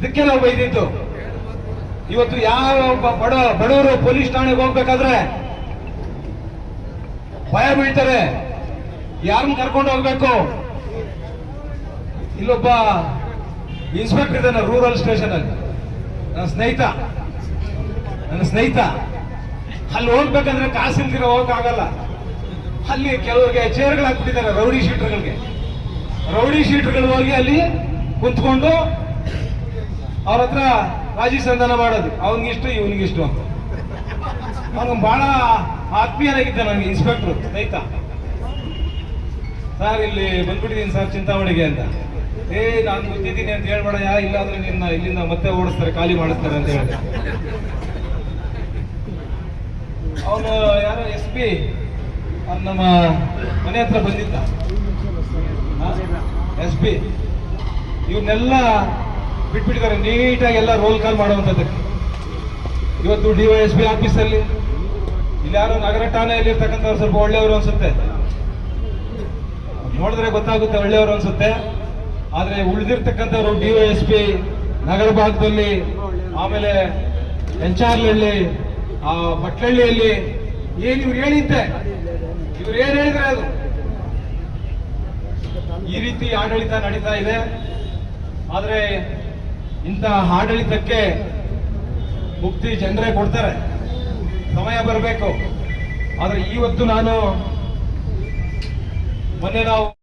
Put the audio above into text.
ಇದಕ್ಕೆ ನಾವು ಬೈದಿದ್ದು. ಇವತ್ತು ಯಾವ ಬಡ ಬಡವರು ಪೊಲೀಸ್ ಠಾಣೆಗೆ ಹೋಗ್ಬೇಕಾದ್ರೆ ಭಯ ಬೀಳ್ತಾರೆ. ಯಾರನ್ನ ಕರ್ಕೊಂಡು ಹೋಗ್ಬೇಕು? ಇಲ್ಲೊಬ್ಬ ಇನ್ಸ್ಪೆಕ್ಟರ್ ಇದ್ದಾನೆ ರೂರಲ್ ಸ್ಟೇಷನ್ ಅಲ್ಲಿ. ನನ್ನ ಸ್ನೇಹಿತ. ನನ್ನ ಸ್ನೇಹಿತ. ಅಲ್ಲಿ ಹೋಗ್ಬೇಕಂದ್ರೆ ಕಾಸಿಲ್ದಿರ ಹೋಗಕ್ಕಾಗಲ್ಲ. ಅಲ್ಲಿ ಕೆಲವರಿಗೆ ಚೇರ್ಗಳು ಹಾಕ್ಬಿಟ್ಟಿದ್ದಾರೆ, ರೌಡಿ ಶೀಟರ್ಗಳಿಗೆ. ರೌಡಿ ಶೀಟರ್ಗಳು ಹೋಗಿ ಅಲ್ಲಿ ಕುಂತ್ಕೊಂಡು ಅವ್ರ ಹತ್ರ ರಾಜಿ ಸಂಧಾನ ಮಾಡೋದು. ಅವನಿಗಿಷ್ಟು, ಇವನಿಗಿಷ್ಟು ಅಂತ. ಅವನು ಬಹಳ ಆತ್ಮೀಯನಾಗಿದ್ದ ನನಗೆ ಇನ್ಸ್ಪೆಕ್ಟರ್ ಸ್ನೇಹಿತ ಸರ್, ಇಲ್ಲಿ ಬಂದ್ಬಿಟ್ಟಿದ್ದೀನಿ ಸರ್ ಚಿಂತಾಮಣಿಗೆ ಅಂತ. ಏ, ನಾನು ಗೊತ್ತಿದ್ದೀನಿ ಅಂತ ಹೇಳ್ಬೇಡಯ್ಯ ಇಲ್ಲಾಂದ್ರೆ ನಿನ್ನ ಇಲ್ಲಿಂದ ಮತ್ತೆ ಓಡಿಸ್ತಾರೆ, ಖಾಲಿ ಮಾಡಿಸ್ತಾರೆ ಅಂತ ಹೇಳಿ. ಅವನು ಯಾರೋ ಎಸ್ ಪಿ ನಮ್ಮ ಮನೆ ಹತ್ರ ಬಂದಿದ್ದ. S P. ಇವನ್ನೆಲ್ಲ ಬಿಟ್ಬಿಟ್ಟಿದ್ದಾರೆ. ನೀಟಾಗಿ ಎಲ್ಲ ರೋಲ್ ಕಾಲ್ ಮಾಡುವಂಥದ್ದು. ಇವತ್ತು ಡಿ ವೈ ಎಸ್ ಆಫೀಸಲ್ಲಿ ಇಲ್ಲಿ ಯಾರೋ ನಗರ ಠಾಣೆಯಲ್ಲಿ ಇರ್ತಕ್ಕಂಥವ್ರು ಸ್ವಲ್ಪ ಒಳ್ಳೆಯವರು ಅನ್ಸುತ್ತೆ. ನೋಡಿದ್ರೆ ಗೊತ್ತಾಗುತ್ತೆ ಒಳ್ಳೆಯವರು ಅನ್ಸುತ್ತೆ. ಆದ್ರೆ ಉಳಿದಿರ್ತಕ್ಕಂಥವ್ರು ಡಿ ಪಿ ನಗರ ಭಾಗದಲ್ಲಿ, ಆಮೇಲೆ ಎಂಚಾರ್ಲಹಳ್ಳಿ ಆ ಪಟ್ಲಹಳ್ಳಿಯಲ್ಲಿ ಏನ್ ಇವ್ರು ಹೇಳಿದ್ದೆ? ಇವ್ರು ಏನ್ ಹೇಳಿದ್ರೆ ಅದು? ಈ ರೀತಿ ಆಡಳಿತ ನಡೀತಾ ಇದೆ. ಆದ್ರೆ ಇಂತಹ ಆಡಳಿತಕ್ಕೆ ಮುಕ್ತಿ ಜನರೇ ಕೊಡ್ತಾರೆ. ಸಮಯ ಬರಬೇಕು. ಆದರೆ ಇವತ್ತು ನಾನು ಮೊನ್ನೆ ನಾವು